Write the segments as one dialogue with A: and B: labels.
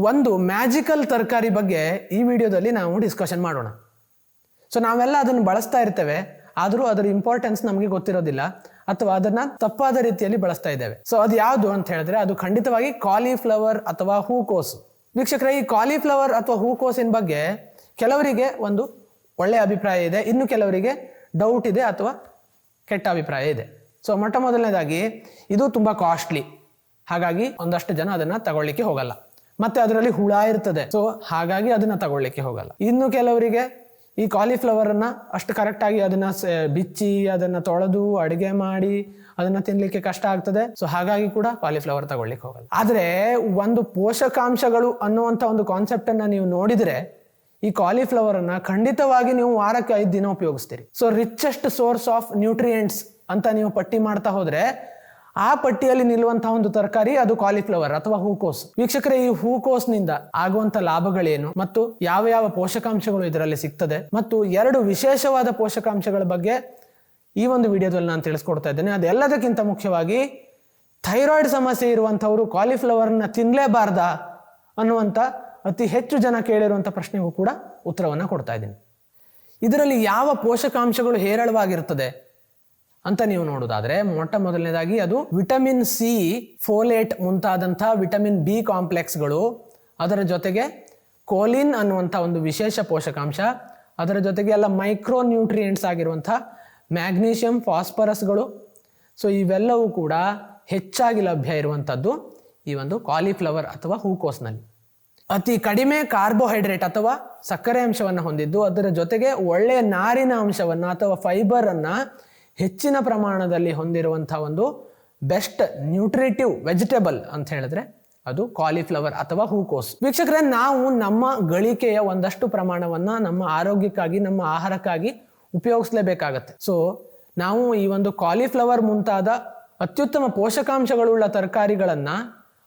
A: ಒಂದು ಮ್ಯಾಜಿಕಲ್ ತರಕಾರಿ ಬಗ್ಗೆ ಈ ವಿಡಿಯೋದಲ್ಲಿ ನಾವು ಡಿಸ್ಕಷನ್ ಮಾಡೋಣ. ಸೊ ನಾವೆಲ್ಲ ಅದನ್ನು ಬಳಸ್ತಾ ಇರ್ತೇವೆ. ಆದರೂ ಅದರ ಇಂಪಾರ್ಟೆನ್ಸ್ ನಮಗೆ ಗೊತ್ತಿರೋದಿಲ್ಲ. ಅಥವಾ ಅದನ್ನ ತಪ್ಪಾದ ರೀತಿಯಲ್ಲಿ ಬಳಸ್ತಾ ಇದ್ದೇವೆ. ಸೊ ಅದು ಯಾವುದು ಅಂತ ಹೇಳಿದ್ರೆ, ಅದು ಖಂಡಿತವಾಗಿ ಕಾಲಿಫ್ಲವರ್ ಅಥವಾ ಹೂಕೋಸು ವೀಕ್ಷಕರ, ಈ ಕಾಲಿಫ್ಲವರ್ ಅಥವಾ ಹೂಕೋಸಿನ ಬಗ್ಗೆ ಕೆಲವರಿಗೆ ಒಂದು ಒಳ್ಳೆಯ ಅಭಿಪ್ರಾಯ ಇದೆ. ಇನ್ನು ಕೆಲವರಿಗೆ ಡೌಟ್ ಇದೆ ಅಥವಾ ಕೆಟ್ಟ ಅಭಿಪ್ರಾಯ ಇದೆ. ಸೊ ಮೊಟ್ಟ ಮೊದಲನೇದಾಗಿ, ಇದು ತುಂಬ ಕಾಸ್ಟ್ಲಿ ಹಾಗಾಗಿ, ಒಂದಷ್ಟು ಜನ ಅದನ್ನು ತಗೊಳ್ಳಿಕ್ಕೆ ಹೋಗಲ್ಲ. ಮತ್ತೆ ಅದರಲ್ಲಿ ಹುಳ ಇರ್ತದೆ. ಸೊ ಹಾಗಾಗಿ ಅದನ್ನ ತಗೊಳ್ಳಿಕ್ಕೆ ಹೋಗಲ್ಲ. ಇನ್ನು ಕೆಲವರಿಗೆ ಈ ಕಾಲಿಫ್ಲವರ್ ಅನ್ನ ಅಷ್ಟು ಕರೆಕ್ಟ್ ಆಗಿ ಅದನ್ನ ಬಿಚ್ಚಿ ಅದನ್ನ ತೊಳೆದು ಅಡುಗೆ ಮಾಡಿ ಅದನ್ನ ತಿನ್ಲಿಕ್ಕೆ ಕಷ್ಟ ಆಗ್ತದೆ. ಸೊ ಹಾಗಾಗಿ ಕೂಡ ಕಾಲಿಫ್ಲವರ್ ತಗೊಳ್ಳಿಕ್ಕೆ ಹೋಗಲ್ಲ. ಆದ್ರೆ ಒಂದು ಪೋಷಕಾಂಶಗಳು ಅನ್ನುವಂಥ ಒಂದು ಕಾನ್ಸೆಪ್ಟ್ ಅನ್ನ ನೀವು ನೋಡಿದ್ರೆ ಈ ಕಾಲಿಫ್ಲವರ್ ಅನ್ನ ಖಂಡಿತವಾಗಿ ನೀವು ವಾರಕ್ಕೆ ಐದು ದಿನ ಉಪಯೋಗಿಸ್ತೀರಿ. So richest source of nutrients ಅಂತ ನೀವು ಪಟ್ಟಿ ಮಾಡ್ತಾ ಹೋದ್ರೆ ಆ ಪಟ್ಟಿಯಲ್ಲಿ ನಿಲ್ಲುವಂತಹ ಒಂದು ತರಕಾರಿ ಅದು ಕಾಲಿಫ್ಲವರ್ ಅಥವಾ ಹೂಕೋಸ್. ವೀಕ್ಷಕರೇ, ಈ ಹೂಕೋಸ್ನಿಂದ ಆಗುವಂತ ಲಾಭಗಳೇನು ಮತ್ತು ಯಾವ ಯಾವ ಪೋಷಕಾಂಶಗಳು ಇದರಲ್ಲಿ ಸಿಗ್ತದೆ ಮತ್ತು ಎರಡು ವಿಶೇಷವಾದ ಪೋಷಕಾಂಶಗಳ ಬಗ್ಗೆ ಈ ಒಂದು ವಿಡಿಯೋದಲ್ಲಿ ನಾನು ತಿಳಿಸ್ಕೊಡ್ತಾ ಇದ್ದೇನೆ. ಅದೆಲ್ಲದಕ್ಕಿಂತ ಮುಖ್ಯವಾಗಿ ಥೈರಾಯ್ಡ್ ಸಮಸ್ಯೆ ಇರುವಂಥವರು ಕಾಲಿಫ್ಲವರ್ನ ತಿನ್ನಲೇಬಾರ್ದಾ ಅನ್ನುವಂಥ ಅತಿ ಹೆಚ್ಚು ಜನ ಕೇಳಿರುವಂಥ ಪ್ರಶ್ನೆಗೂ ಕೂಡ ಉತ್ತರವನ್ನು ಕೊಡ್ತಾ ಇದ್ದೀನಿ. ಇದರಲ್ಲಿ ಯಾವ ಪೋಷಕಾಂಶಗಳು ಹೇರಳವಾಗಿರುತ್ತದೆ ಅಂತ ನೀವು ನೋಡೋದಾದ್ರೆ ಮೊಟ್ಟ ಮೊದಲನೇದಾಗಿ ಅದು ವಿಟಮಿನ್ ಸಿ ಫೋಲೇಟ್ ಮುಂತಾದಂಥ ವಿಟಮಿನ್ ಬಿ ಕಾಂಪ್ಲೆಕ್ಸ್ಗಳು. ಅದರ ಜೊತೆಗೆ ಕೋಲಿನ್ ಅನ್ನುವಂಥ ಒಂದು ವಿಶೇಷ ಪೋಷಕಾಂಶ. ಅದರ ಜೊತೆಗೆ ಎಲ್ಲ ಮೈಕ್ರೋ ನ್ಯೂಟ್ರಿಯೆಂಟ್ಸ್ ಆಗಿರುವಂಥ ಮ್ಯಾಗ್ನೀಷಿಯಂ ಫಾಸ್ಫರಸ್ಗಳು. ಸೊ ಇವೆಲ್ಲವೂ ಕೂಡ ಹೆಚ್ಚಾಗಿ ಲಭ್ಯ ಇರುವಂಥದ್ದು ಈ ಒಂದು ಕಾಲಿಫ್ಲವರ್ ಅಥವಾ ಹೂಕೋಸ್ನಲ್ಲಿ. ಅತಿ ಕಡಿಮೆ ಕಾರ್ಬೋಹೈಡ್ರೇಟ್ ಅಥವಾ ಸಕ್ಕರೆ ಅಂಶವನ್ನು ಹೊಂದಿದ್ದು ಅದರ ಜೊತೆಗೆ ಒಳ್ಳೆಯ ನಾರಿನ ಅಂಶವನ್ನು ಅಥವಾ ಫೈಬರ್ ಅನ್ನ ಹೆಚ್ಚಿನ ಪ್ರಮಾಣದಲ್ಲಿ ಹೊಂದಿರುವಂಥ ಒಂದು ಬೆಸ್ಟ್ ನ್ಯೂಟ್ರಿಟಿವ್ ವೆಜಿಟೇಬಲ್ ಅಂತ ಹೇಳಿದ್ರೆ ಅದು ಕಾಲಿಫ್ಲವರ್ ಅಥವಾ ಹೂಕೋಸ್. ವೀಕ್ಷಕರೇ, ನಾವು ನಮ್ಮ ಗಳಿಕೆಯ ಒಂದಷ್ಟು ಪ್ರಮಾಣವನ್ನ ನಮ್ಮ ಆರೋಗ್ಯಕ್ಕಾಗಿ, ನಮ್ಮ ಆಹಾರಕ್ಕಾಗಿ ಉಪಯೋಗಿಸಲೇಬೇಕಾಗತ್ತೆ. ಸೊ ನಾವು ಈ ಒಂದು ಕಾಲಿಫ್ಲವರ್ ಮುಂತಾದ ಅತ್ಯುತ್ತಮ ಪೋಷಕಾಂಶಗಳುಳ್ಳ ತರಕಾರಿಗಳನ್ನು,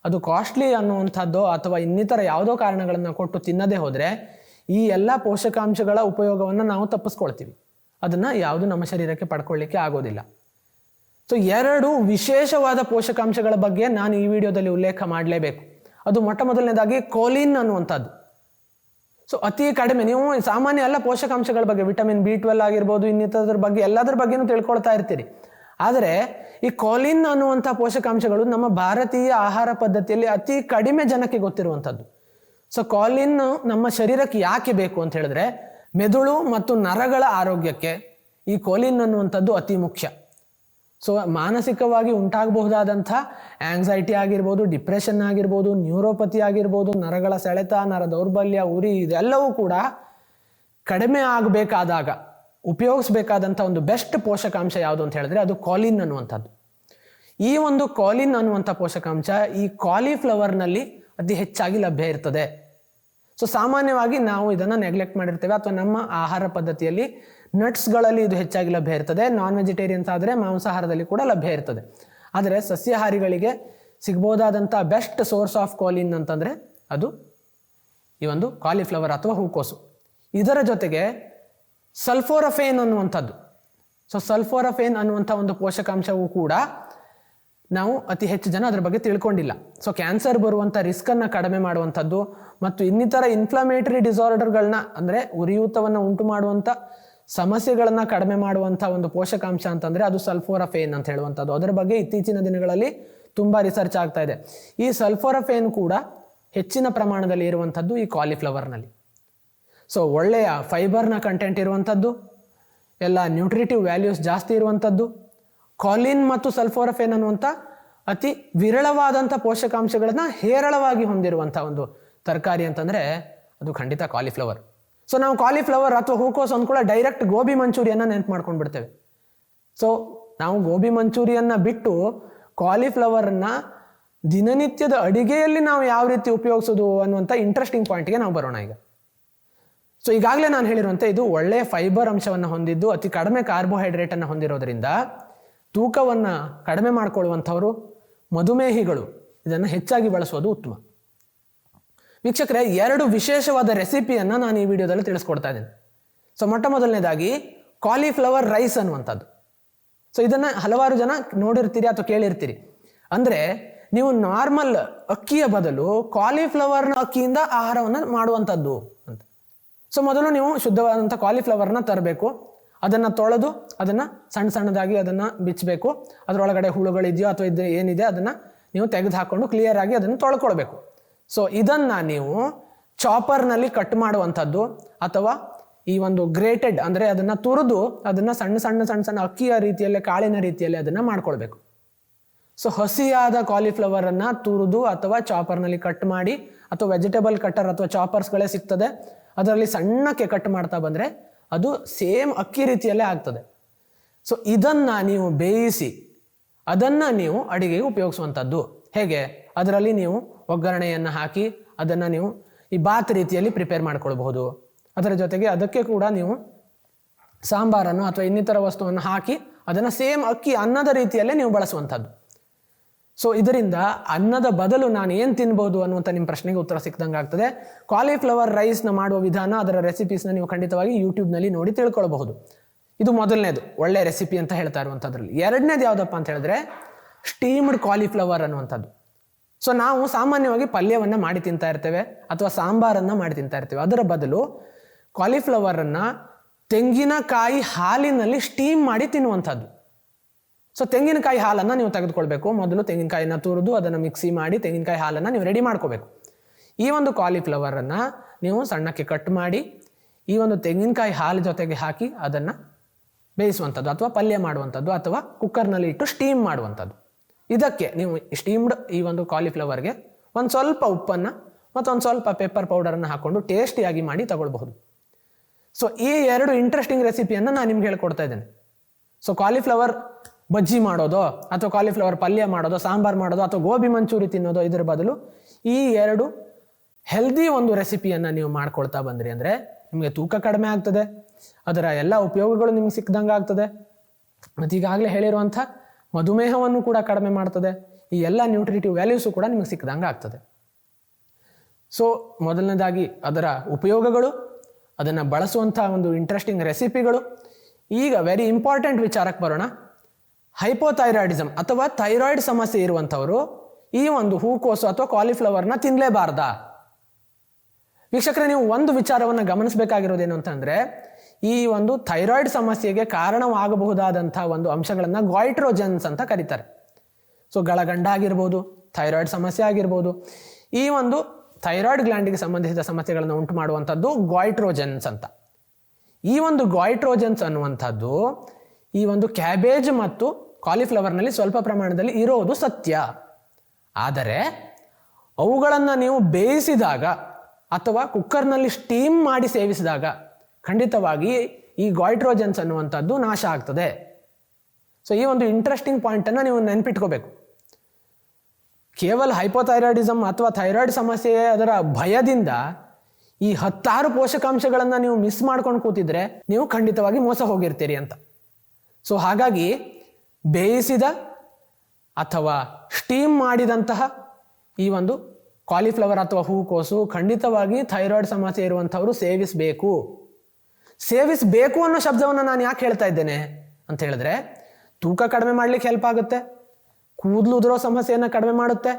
A: ಅದು ಕಾಸ್ಟ್ಲಿ ಅನ್ನುವಂಥದ್ದೋ ಅಥವಾ ಇನ್ನಿತರ ಯಾವುದೋ ಕಾರಣಗಳನ್ನು ಕೊಟ್ಟು ತಿನ್ನದೇ ಹೋದರೆ, ಈ ಎಲ್ಲ ಪೋಷಕಾಂಶಗಳ ಉಪಯೋಗವನ್ನು ನಾವು ತಪ್ಪಿಸ್ಕೊಳ್ತೀವಿ. ಅದನ್ನು ಯಾವುದು ನಮ್ಮ ಶರೀರಕ್ಕೆ ಪಡ್ಕೊಳ್ಳಿಕ್ಕೆ ಆಗೋದಿಲ್ಲ. ಸೊ ಎರಡು ವಿಶೇಷವಾದ ಪೋಷಕಾಂಶಗಳ ಬಗ್ಗೆ ನಾನು ಈ ವಿಡಿಯೋದಲ್ಲಿ ಉಲ್ಲೇಖ ಮಾಡಲೇಬೇಕು. ಅದು ಮೊಟ್ಟ ಮೊದಲನೇದಾಗಿ ಕೋಲಿನ್ ಅನ್ನುವಂಥದ್ದು. ಸೊ ಅತಿ ಕಡಿಮೆ, ನೀವು ಸಾಮಾನ್ಯ ಎಲ್ಲ ಪೋಷಕಾಂಶಗಳ ಬಗ್ಗೆ, ವಿಟಮಿನ್ ಬಿ ಟ್ವೆಲ್ ಆಗಿರ್ಬೋದು ಇನ್ನಿತರ ಬಗ್ಗೆ, ಎಲ್ಲದರ ಬಗ್ಗೆನೂ ತಿಳ್ಕೊಳ್ತಾ ಇರ್ತೀರಿ. ಆದರೆ, ಈ ಕೋಲಿನ್ ಅನ್ನುವಂಥ ಪೋಷಕಾಂಶಗಳು ನಮ್ಮ ಭಾರತೀಯ ಆಹಾರ ಪದ್ಧತಿಯಲ್ಲಿ ಅತಿ ಕಡಿಮೆ ಜನಕ್ಕೆ ಗೊತ್ತಿರುವಂಥದ್ದು. ಸೊ ಕಾಲಿನ್ ನಮ್ಮ ಶರೀರಕ್ಕೆ ಯಾಕೆ ಬೇಕು ಅಂತ ಹೇಳಿದ್ರೆ ಮೆದುಳು ಮತ್ತು ನರಗಳ ಆರೋಗ್ಯಕ್ಕೆ ಈ ಕೋಲಿನ್ ಅನ್ನುವಂಥದ್ದು ಅತಿ ಮುಖ್ಯ. ಸೊ ಮಾನಸಿಕವಾಗಿ ಉಂಟಾಗಬಹುದಾದಂಥ ಆಂಗ್ಸೈಟಿ ಆಗಿರ್ಬೋದು ಡಿಪ್ರೆಷನ್ ಆಗಿರ್ಬೋದು ನ್ಯೂರೋಪತಿ ಆಗಿರ್ಬೋದು, ನರಗಳ ಸೆಳೆತ, ನರ ದೌರ್ಬಲ್ಯ, ಉರಿ ಇದೆಲ್ಲವೂ ಕೂಡ ಕಡಿಮೆ ಆಗಬೇಕಾದಾಗ, ಉಪಯೋಗಿಸ್ಬೇಕಾದಂಥ ಒಂದು ಬೆಸ್ಟ್ ಪೋಷಕಾಂಶ ಯಾವುದು ಅಂತ ಹೇಳಿದ್ರೆ ಅದು ಕಾಲಿನ್ ಅನ್ನುವಂಥದ್ದು. ಈ ಒಂದು ಕಾಲಿನ್ ಅನ್ನುವಂಥ ಪೋಷಕಾಂಶ ಈ ಕಾಲಿಫ್ಲವರ್ನಲ್ಲಿ ಅತಿ ಹೆಚ್ಚಾಗಿ ಲಭ್ಯ ಇರ್ತದೆ. ಸೊ ಸಾಮಾನ್ಯವಾಗಿ ನಾವು ಇದನ್ನು ನೆಗ್ಲೆಕ್ಟ್ ಮಾಡಿರ್ತೇವೆ ಅಥವಾ ನಮ್ಮ ಆಹಾರ ಪದ್ಧತಿಯಲ್ಲಿ ನಟ್ಸ್ಗಳಲ್ಲಿ ಇದು ಹೆಚ್ಚಾಗಿ ಲಭ್ಯ ಇರ್ತದೆ. ನಾನ್ ವೆಜಿಟೇರಿಯನ್ಸ್ ಆದರೆ ಮಾಂಸಾಹಾರದಲ್ಲಿ ಕೂಡ ಲಭ್ಯ ಇರ್ತದೆ. ಆದರೆ ಸಸ್ಯಾಹಾರಿಗಳಿಗೆ ಸಿಗ್ಬೋದಾದಂಥ ಬೆಸ್ಟ್ ಸೋರ್ಸ್ ಆಫ್ ಕಾಲಿನ್ ಅಂತಂದರೆ ಅದು ಈ ಒಂದು ಕಾಲಿಫ್ಲವರ್ ಅಥವಾ ಹೂಕೋಸು ಇದರ ಜೊತೆಗೆ ಸಲ್ಫೋರಫೇನ್ ಅನ್ನುವಂಥದ್ದು. ಸೊ ಸಲ್ಫೋರಫೇನ್ ಅನ್ನುವಂಥ ಒಂದು ಪೋಷಕಾಂಶವೂ ಕೂಡ ನಾವು ಅತಿ ಹೆಚ್ಚು ಜನ ಅದರ ಬಗ್ಗೆ ತಿಳ್ಕೊಂಡಿಲ್ಲ. ಸೊ ಕ್ಯಾನ್ಸರ್ ಬರುವಂಥ ರಿಸ್ಕನ್ನು ಕಡಿಮೆ ಮಾಡುವಂಥದ್ದು ಮತ್ತು ಇನ್ನಿತರ ಇನ್ಫ್ಲಮೇಟರಿ ಡಿಸಾರ್ಡರ್ಗಳನ್ನ ಅಂದರೆ ಉರಿಯೂತವನ್ನು ಉಂಟು ಮಾಡುವಂಥ ಸಮಸ್ಯೆಗಳನ್ನು ಕಡಿಮೆ ಮಾಡುವಂಥ ಒಂದು ಪೋಷಕಾಂಶ ಅಂತಂದರೆ ಅದು ಸಲ್ಫೋರಫೇನ್ ಅಂತ ಹೇಳುವಂಥದ್ದು. ಅದರ ಬಗ್ಗೆ ಇತ್ತೀಚಿನ ದಿನಗಳಲ್ಲಿ ತುಂಬ ರಿಸರ್ಚ್ ಆಗ್ತಾ ಇದೆ. ಈ ಸಲ್ಫೋರಫೇನ್ ಕೂಡ ಹೆಚ್ಚಿನ ಪ್ರಮಾಣದಲ್ಲಿ ಇರುವಂಥದ್ದು ಈ ಕಾಲಿಫ್ಲವರ್ನಲ್ಲಿ ಸೊ ಒಳ್ಳೆಯ ಫೈಬರ್ನ ಕಂಟೆಂಟ್ ಇರುವಂಥದ್ದು, ಎಲ್ಲ ನ್ಯೂಟ್ರಿಟಿವ್ ವ್ಯಾಲ್ಯೂಸ್ ಜಾಸ್ತಿ ಇರುವಂಥದ್ದು ಕಾಲಿನ್ ಮತ್ತು ಸಲ್ಫೋರಫೇನ್ ಅನ್ನುವಂಥ ಅತಿ ವಿರಳವಾದಂಥ ಪೋಷಕಾಂಶಗಳನ್ನು ಹೇರಳವಾಗಿ ಹೊಂದಿರುವಂಥ ಒಂದು ತರಕಾರಿ ಅಂತಂದರೆ ಅದು ಖಂಡಿತ ಕಾಲಿಫ್ಲವರ್ ಸೊ ನಾವು ಕಾಲಿಫ್ಲವರ್ ಅಥವಾ ಹೂಕೋಸ್ ಅಂದ್ಕೊಳ್ಳೋ ಡೈರೆಕ್ಟ್ ಗೋಬಿ ಮಂಚೂರಿಯನ್ನು ನೆನ್ಪು ಮಾಡ್ಕೊಂಡು ಬಿಡ್ತೇವೆ ಸೊ ನಾವು ಗೋಬಿ ಮಂಚೂರಿಯನ್ನ ಬಿಟ್ಟು ಕಾಲಿಫ್ಲವರನ್ನು ದಿನನಿತ್ಯದ ಅಡಿಗೆಯಲ್ಲಿ ನಾವು ಯಾವ ರೀತಿ ಉಪಯೋಗಿಸೋದು ಅನ್ನುವಂಥ ಇಂಟ್ರೆಸ್ಟಿಂಗ್ ಪಾಯಿಂಟ್ಗೆ ನಾವು ಬರೋಣ ಈಗ. ಸೊ ಈಗಾಗಲೇ ನಾನು ಹೇಳಿರುವಂತೆ ಇದು ಒಳ್ಳೆಯ ಫೈಬರ್ ಅಂಶವನ್ನು ಹೊಂದಿದ್ದು, ಅತಿ ಕಡಿಮೆ ಕಾರ್ಬೋಹೈಡ್ರೇಟ್ ಅನ್ನು ಹೊಂದಿರೋದ್ರಿಂದ ತೂಕವನ್ನು ಕಡಿಮೆ ಮಾಡಿಕೊಳ್ಳುವಂಥವರು ಮಧುಮೇಹಿಗಳು. ಇದನ್ನು ಹೆಚ್ಚಾಗಿ ಬಳಸೋದು ಉತ್ತಮ. ವೀಕ್ಷಕರೇ, ಎರಡು ವಿಶೇಷವಾದ ರೆಸಿಪಿಯನ್ನು ನಾನು ಈ ವಿಡಿಯೋದಲ್ಲಿ ತಿಳಿಸ್ಕೊಡ್ತಾ ಇದ್ದೀನಿ. ಸೊ ಮೊಟ್ಟ ಮೊದಲನೇದಾಗಿ ಕಾಲಿಫ್ಲವರ್ ರೈಸ್ ಅನ್ನುವಂಥದ್ದು. ಸೊ ಇದನ್ನು ಹಲವಾರು ಜನ ನೋಡಿರ್ತೀರಿ ಅಥವಾ ಕೇಳಿರ್ತೀರಿ. ಅಂದರೆ, ನೀವು ನಾರ್ಮಲ್ ಅಕ್ಕಿಯ ಬದಲು ಕಾಲಿಫ್ಲವರ್ನ ಅಕ್ಕಿಯಿಂದ ಆಹಾರವನ್ನು ಮಾಡುವಂಥದ್ದು ಅಂತ. ಸೊ ಮೊದಲು ನೀವು ಶುದ್ಧವಾದಂಥ ಕಾಲಿಫ್ಲವರ್ನ ತರಬೇಕು. ಅದನ್ನು ತೊಳೆದು ಅದನ್ನು ಸಣ್ಣ ಸಣ್ಣದಾಗಿ ಅದನ್ನು ಬಿಚ್ಚಬೇಕು ಅದರೊಳಗಡೆ ಹುಳುಗಳಿದೆಯೋ ಅಥವಾ ಇದು ಏನಿದೆ ಅದನ್ನು ನೀವು ತೆಗೆದು ಹಾಕ್ಕೊಂಡು ಕ್ಲಿಯರ್ ಆಗಿ ಅದನ್ನು ತೊಳ್ಕೊಳ್ಬೇಕು. ಸೊ ಇದನ್ನು ನೀವು ಚಾಪರ್ನಲ್ಲಿ ಕಟ್ ಮಾಡುವಂಥದ್ದು ಅಥವಾ ಈ ಒಂದು ಗ್ರೇಟೆಡ್ ಅಂದರೆ ಅದನ್ನು ತುರಿದು ಅದನ್ನು ಸಣ್ಣ ಸಣ್ಣ ಸಣ್ಣ ಸಣ್ಣ ಅಕ್ಕಿಯ ರೀತಿಯಲ್ಲಿ, ಕಾಳಿನ ರೀತಿಯಲ್ಲಿ ಅದನ್ನು ಮಾಡ್ಕೊಳ್ಬೇಕು. ಸೊ ಹಸಿಯಾದ ಕಾಲಿಫ್ಲವರನ್ನು ತುರಿದು ಅಥವಾ ಚಾಪರ್ನಲ್ಲಿ ಕಟ್ ಮಾಡಿ ಅಥವಾ ವೆಜಿಟೇಬಲ್ ಕಟ್ಟರ್ ಅಥವಾ ಚಾಪರ್ಸ್ಗಳೇ ಸಿಗ್ತದೆ. ಅದರಲ್ಲಿ ಸಣ್ಣಕ್ಕೆ ಕಟ್ ಮಾಡ್ತಾ ಬಂದರೆ ಅದು ಸೇಮ್ ಅಕ್ಕಿ ರೀತಿಯಲ್ಲೇ ಆಗ್ತದೆ. ಸೊ ಇದನ್ನು ನೀವು ಬೇಯಿಸಿ, ಅದನ್ನು ನೀವು ಅಡುಗೆಗೆ ಉಪಯೋಗಿಸುವಂಥದ್ದು. ಹೇಗೆ? ಅದರಲ್ಲಿ ನೀವು ಒಗ್ಗರಣೆಯನ್ನು ಹಾಕಿ, ಅದನ್ನು ನೀವು ಈ ಬಾತ್ ರೀತಿಯಲ್ಲಿ ಪ್ರಿಪೇರ್ ಮಾಡ್ಕೊಳ್ಬಹುದು. ಅದರ ಜೊತೆಗೆ ಅದಕ್ಕೆ ಕೂಡ ನೀವು ಸಾಂಬಾರನ್ನು ಅಥವಾ ಇನ್ನಿತರ ವಸ್ತುವನ್ನು ಹಾಕಿ, ಅದನ್ನು ಸೇಮ್ ಅಕ್ಕಿ ಅನ್ನದ ರೀತಿಯಲ್ಲೇ ನೀವು ಬಳಸುವಂಥದ್ದು. ಸೊ ಇದರಿಂದ ಅನ್ನದ ಬದಲು ನಾನು ಏನು ತಿನ್ಬೋದು ಅನ್ನುವಂಥ ನಿಮ್ಮ ಪ್ರಶ್ನೆಗೆ ಉತ್ತರ ಸಿಕ್ಕಿದಂಗೆ ಆಗ್ತದೆ ಕಾಲಿಫ್ಲವರ್ ರೈಸ್ನ ಮಾಡುವ ವಿಧಾನ, ಅದರ ರೆಸಿಪೀಸ್ನ ನೀವು ಖಂಡಿತವಾಗಿ ಯೂಟ್ಯೂಬ್ನಲ್ಲಿ ನೋಡಿ ತಿಳ್ಕೊಳ್ಬಹುದು. ಇದು ಮೊದಲನೇದು, ಒಳ್ಳೆ ರೆಸಿಪಿ ಅಂತ ಹೇಳ್ತಾ ಇರುವಂಥದ್ರಲ್ಲಿ ಎರಡನೇದು ಯಾವುದಪ್ಪ ಅಂತ ಹೇಳಿದ್ರೆ ಸ್ಟೀಮ್ಡ್ ಕಾಲಿಫ್ಲವರ್ ಅನ್ನುವಂಥದ್ದು. ಸೊ ನಾವು ಸಾಮಾನ್ಯವಾಗಿ ಪಲ್ಯವನ್ನು ಮಾಡಿ ತಿಂತಾ ಇರ್ತೇವೆ, ಅಥವಾ ಸಾಂಬಾರನ್ನು ಮಾಡಿ ತಿಂತಾ ಇರ್ತೇವೆ. ಅದರ ಬದಲು ಕಾಲಿಫ್ಲವರನ್ನು ತೆಂಗಿನಕಾಯಿ ಹಾಲಿನಲ್ಲಿ ಸ್ಟೀಮ್ ಮಾಡಿ ತಿನ್ನುವಂಥದ್ದು. ಸೊ ತೆಂಗಿನಕಾಯಿ ಹಾಲನ್ನು ನೀವು ತೆಗೆದುಕೊಳ್ಬೇಕು. ಮೊದಲು ತೆಂಗಿನಕಾಯಿನ ತುರಿದು ಅದನ್ನು ಮಿಕ್ಸಿ ಮಾಡಿ ತೆಂಗಿನಕಾಯಿ ಹಾಲನ್ನು ನೀವು ರೆಡಿ ಮಾಡ್ಕೋಬೇಕು. ಈ ಒಂದು ಕಾಲಿಫ್ಲವರನ್ನು ನೀವು ಸಣ್ಣಕ್ಕೆ ಕಟ್ ಮಾಡಿ ಈ ಒಂದು ತೆಂಗಿನಕಾಯಿ ಹಾಲು ಜೊತೆಗೆ ಹಾಕಿ ಅದನ್ನು ಬೇಯಿಸುವಂಥದ್ದು ಅಥವಾ ಪಲ್ಯ ಮಾಡುವಂಥದ್ದು ಅಥವಾ ಕುಕ್ಕರ್ನಲ್ಲಿ ಇಟ್ಟು ಸ್ಟೀಮ್ ಮಾಡುವಂಥದ್ದು ಇದಕ್ಕೆ ನೀವು ಸ್ಟೀಮ್ಡ್ ಈ ಒಂದು ಕಾಲಿಫ್ಲವರ್ಗೆ ಒಂದು ಸ್ವಲ್ಪ ಉಪ್ಪನ್ನು ಮತ್ತೊಂದು ಸ್ವಲ್ಪ ಪೆಪ್ಪರ್ ಪೌಡರನ್ನು ಹಾಕ್ಕೊಂಡು ಟೇಸ್ಟಿಯಾಗಿ ಮಾಡಿ ತಗೊಳ್ಬಹುದು. ಸೊ ಈ ಎರಡು ಇಂಟ್ರೆಸ್ಟಿಂಗ್ ರೆಸಿಪಿಯನ್ನು ನಾನು ನಿಮ್ಗೆ ಹೇಳ್ಕೊಡ್ತಾ ಇದ್ದೇನೆ. ಸೊ ಕಾಲಿಫ್ಲವರ್ ಬಜ್ಜಿ ಮಾಡೋದು ಅಥವಾ ಕಾಲಿಫ್ಲವರ್ ಪಲ್ಯ ಮಾಡೋದು, ಸಾಂಬಾರ್ ಮಾಡೋದು ಅಥವಾ ಗೋಬಿ ಮಂಚೂರಿ ತಿನ್ನೋದು ಇದರ ಬದಲು ಈ ಎರಡು ಹೆಲ್ದಿ ಒಂದು ರೆಸಿಪಿಯನ್ನು ನೀವು ಮಾಡ್ಕೊಳ್ತಾ ಬಂದ್ರಿ ಅಂದರೆ ನಿಮಗೆ ತೂಕ ಕಡಿಮೆ ಆಗ್ತದೆ, ಅದರ ಎಲ್ಲ ಉಪಯೋಗಗಳು ನಿಮ್ಗೆ ಸಿಕ್ಕದಂಗೆ ಆಗ್ತದೆ. ಮತ್ತು ಈಗಾಗಲೇ ಹೇಳಿರುವಂಥ ಮಧುಮೇಹವನ್ನು ಕೂಡ ಕಡಿಮೆ ಮಾಡ್ತದೆ, ಈ ಎಲ್ಲ ನ್ಯೂಟ್ರಿಟಿವ್ ವ್ಯಾಲ್ಯೂಸು ಕೂಡ ನಿಮಗೆ ಸಿಕ್ಕದಂಗೆ ಆಗ್ತದೆ. ಸೊ ಮೊದಲನೇದಾಗಿ ಅದರ ಉಪಯೋಗಗಳು, ಅದನ್ನು ಬಳಸುವಂಥ ಒಂದು ಇಂಟ್ರೆಸ್ಟಿಂಗ್ ರೆಸಿಪಿಗಳು ಈಗ ವೆರಿ ಇಂಪಾರ್ಟೆಂಟ್ ವಿಚಾರಕ್ಕೆ ಬರೋಣ. ಹೈಪೋಥೈರಾಯ್ಡಿಸಮ್ ಅಥವಾ ಥೈರಾಯ್ಡ್ ಸಮಸ್ಯೆ ಇರುವಂಥವರು ಈ ಒಂದು ಹೂಕೋಸು ಅಥವಾ ಕಾಲಿಫ್ಲವರ್ನ ತಿನ್ನಲೇಬಾರ್ದಾ ವೀಕ್ಷಕರೇ, ನೀವು ಒಂದು ವಿಚಾರವನ್ನು ಗಮನಿಸಬೇಕಾಗಿರೋದೇನು ಅಂತಂದರೆ, ಈ ಒಂದು ಥೈರಾಯ್ಡ್ ಸಮಸ್ಯೆಗೆ ಕಾರಣವಾಗಬಹುದಾದಂಥ ಒಂದು ಅಂಶಗಳನ್ನು ಗಾಯ್ಟ್ರೋಜನ್ಸ್ ಅಂತ ಕರೀತಾರೆ. ಸೊ, ಗಳಗಂಡ ಆಗಿರ್ಬೋದು, ಥೈರಾಯ್ಡ್ ಸಮಸ್ಯೆ ಆಗಿರ್ಬೋದು, ಈ ಒಂದು ಥೈರಾಯ್ಡ್ ಗ್ಲ್ಯಾಂಡಿಗೆ ಸಂಬಂಧಿಸಿದ ಸಮಸ್ಯೆಗಳನ್ನು ಉಂಟು ಮಾಡುವಂಥದ್ದು ಗಾಯ್ಟ್ರೋಜನ್ಸ್ ಅಂತ. ಈ ಒಂದು ಗಾಯ್ಟ್ರೋಜನ್ಸ್ ಅನ್ನುವಂಥದ್ದು ಈ ಒಂದು ಕ್ಯಾಬೇಜ್ ಮತ್ತು ಕಾಲಿಫ್ಲವರ್ನಲ್ಲಿ ಸ್ವಲ್ಪ ಪ್ರಮಾಣದಲ್ಲಿ ಇರೋದು ಸತ್ಯ. ಆದರೆ ಅವುಗಳನ್ನು ನೀವು ಬೇಯಿಸಿದಾಗ ಅಥವಾ ಕುಕ್ಕರ್ನಲ್ಲಿ ಸ್ಟೀಮ್ ಮಾಡಿ ಸೇವಿಸಿದಾಗ ಖಂಡಿತವಾಗಿ ಈ ಗಾಯ್ಟ್ರೋಜನ್ಸ್ ಅನ್ನುವಂಥದ್ದು ನಾಶ ಆಗ್ತದೆ. ಸೊ ಈ ಒಂದು ಇಂಟ್ರೆಸ್ಟಿಂಗ್ ಪಾಯಿಂಟನ್ನು ನೀವು ನೆನಪಿಟ್ಕೋಬೇಕು. ಕೇವಲ ಹೈಪೋಥೈರಾಯ್ಡಿಸಮ್ ಅಥವಾ ಥೈರಾಯ್ಡ್ ಸಮಸ್ಯೆ ಅದರ ಭಯದಿಂದ ಈ ಹತ್ತಾರು ಪೋಷಕಾಂಶಗಳನ್ನು ನೀವು ಮಿಸ್ ಮಾಡ್ಕೊಂಡು ಕೂತಿದ್ರೆ ನೀವು ಖಂಡಿತವಾಗಿ ಮೋಸ ಹೋಗಿರ್ತೀರಿ ಅಂತ. ಸೊ ಹಾಗಾಗಿ ಬೇಯಿಸಿದ ಅಥವಾ ಸ್ಟೀಮ್ ಮಾಡಿದಂತಹ ಈ ಒಂದು ಕಾಲಿಫ್ಲವರ್ ಅಥವಾ ಹೂಕೋಸು ಖಂಡಿತವಾಗಿ ಥೈರಾಯ್ಡ್ ಸಮಸ್ಯೆ ಇರುವಂಥವರು ಸೇವಿಸಬೇಕು. ಸೇವಿಸಬೇಕು ಅನ್ನೋ ಶಬ್ದವನ್ನು ನಾನು ಯಾಕೆ ಹೇಳ್ತಾ ಇದ್ದೇನೆ ಅಂತ ಹೇಳಿದ್ರೆ, ತೂಕ ಕಡಿಮೆ ಮಾಡಲಿಕ್ಕೆ ಹೆಲ್ಪ್ ಆಗುತ್ತೆ, ಕೂದಲು ಉದುರೋ ಸಮಸ್ಯೆಯನ್ನು ಕಡಿಮೆ ಮಾಡುತ್ತೆ,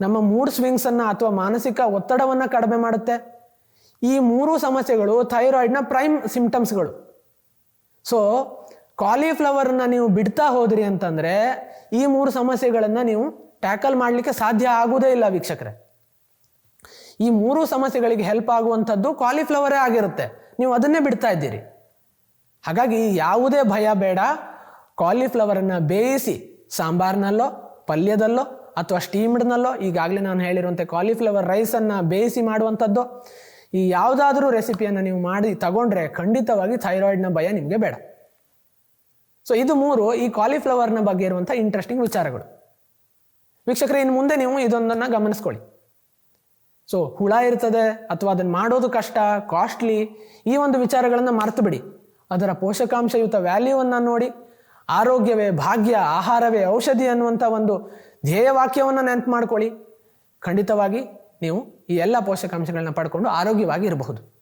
A: ನಮ್ಮ ಮೂಡ್ ಸ್ವಿಂಗ್ಸನ್ನು ಅಥವಾ ಮಾನಸಿಕ ಒತ್ತಡವನ್ನು ಕಡಿಮೆ ಮಾಡುತ್ತೆ. ಈ ಮೂರು ಸಮಸ್ಯೆಗಳು ಥೈರಾಯ್ಡ್ನ ಪ್ರೈಮ್ ಸಿಂಪ್ಟಮ್ಸ್ಗಳು ಸೊ ಕಾಲಿಫ್ಲವರ್ನ ನೀವು ಬಿಡ್ತಾ ಹೋದ್ರಿ ಅಂತಂದರೆ ಈ ಮೂರು ಸಮಸ್ಯೆಗಳನ್ನು ನೀವು ಟ್ಯಾಕಲ್ ಮಾಡಲಿಕ್ಕೆ ಸಾಧ್ಯ ಆಗುವುದೇ ಇಲ್ಲ ವೀಕ್ಷಕರೇ. ಈ ಮೂರು ಸಮಸ್ಯೆಗಳಿಗೆ ಹೆಲ್ಪ್ ಆಗುವಂಥದ್ದು ಕಾಲಿಫ್ಲವರೇ ಆಗಿರುತ್ತೆ. ನೀವು ಅದನ್ನೇ ಬಿಡ್ತಾ ಇದ್ದೀರಿ. ಹಾಗಾಗಿ ಯಾವುದೇ ಭಯ ಬೇಡ. ಕಾಲಿಫ್ಲವರನ್ನು ಬೇಯಿಸಿ ಸಾಂಬಾರ್ನಲ್ಲೋ, ಪಲ್ಯದಲ್ಲೋ ಅಥವಾ ಸ್ಟೀಮ್ಡ್ನಲ್ಲೋ ಈಗಾಗಲೇ ನಾನು ಹೇಳಿರುವಂತೆ ಕಾಲಿಫ್ಲವರ್ ರೈಸನ್ನು ಬೇಯಿಸಿ ಮಾಡುವಂಥದ್ದು, ಈ ಯಾವುದಾದ್ರೂ ರೆಸಿಪಿಯನ್ನು ನೀವು ಮಾಡಿ ತಗೊಂಡ್ರೆ ಖಂಡಿತವಾಗಿ ಥೈರಾಯ್ಡ್ನ ಭಯ ನಿಮಗೆ ಬೇಡ. ಸೊ ಇದು ಮೂರು ಈ ಕಾಲಿಫ್ಲವರ್ನ ಬಗ್ಗೆ ಇರುವಂಥ ಇಂಟ್ರೆಸ್ಟಿಂಗ್ ವಿಚಾರಗಳು. ವೀಕ್ಷಕರೇ, ಇನ್ನು ಮುಂದೆ ನೀವು ಇದೊಂದನ್ನು ಗಮನಿಸ್ಕೊಳ್ಳಿ. ಸೊ ಹುಳ ಇರ್ತದೆ ಅಥವಾ ಅದನ್ನು ಮಾಡೋದು ಕಷ್ಟ ಕಾಸ್ಟ್ಲಿ ಈ ಒಂದು ವಿಚಾರಗಳನ್ನು ಮರೆತು ಬಿಡಿ ಅದರ ಪೋಷಕಾಂಶಯುತ ವ್ಯಾಲ್ಯೂವನ್ನು ನೋಡಿ, ಆರೋಗ್ಯವೇ ಭಾಗ್ಯ, ಆಹಾರವೇ ಔಷಧಿ ಅನ್ನುವಂಥ ಒಂದು ಧ್ಯೇಯವಾಕ್ಯವನ್ನು ನೆನಪು ಮಾಡ್ಕೊಳ್ಳಿ. ಖಂಡಿತವಾಗಿ ನೀವು ಈ ಎಲ್ಲ ಪೋಷಕಾಂಶಗಳನ್ನ ಪಡ್ಕೊಂಡು ಆರೋಗ್ಯವಾಗಿ ಇರಬಹುದು.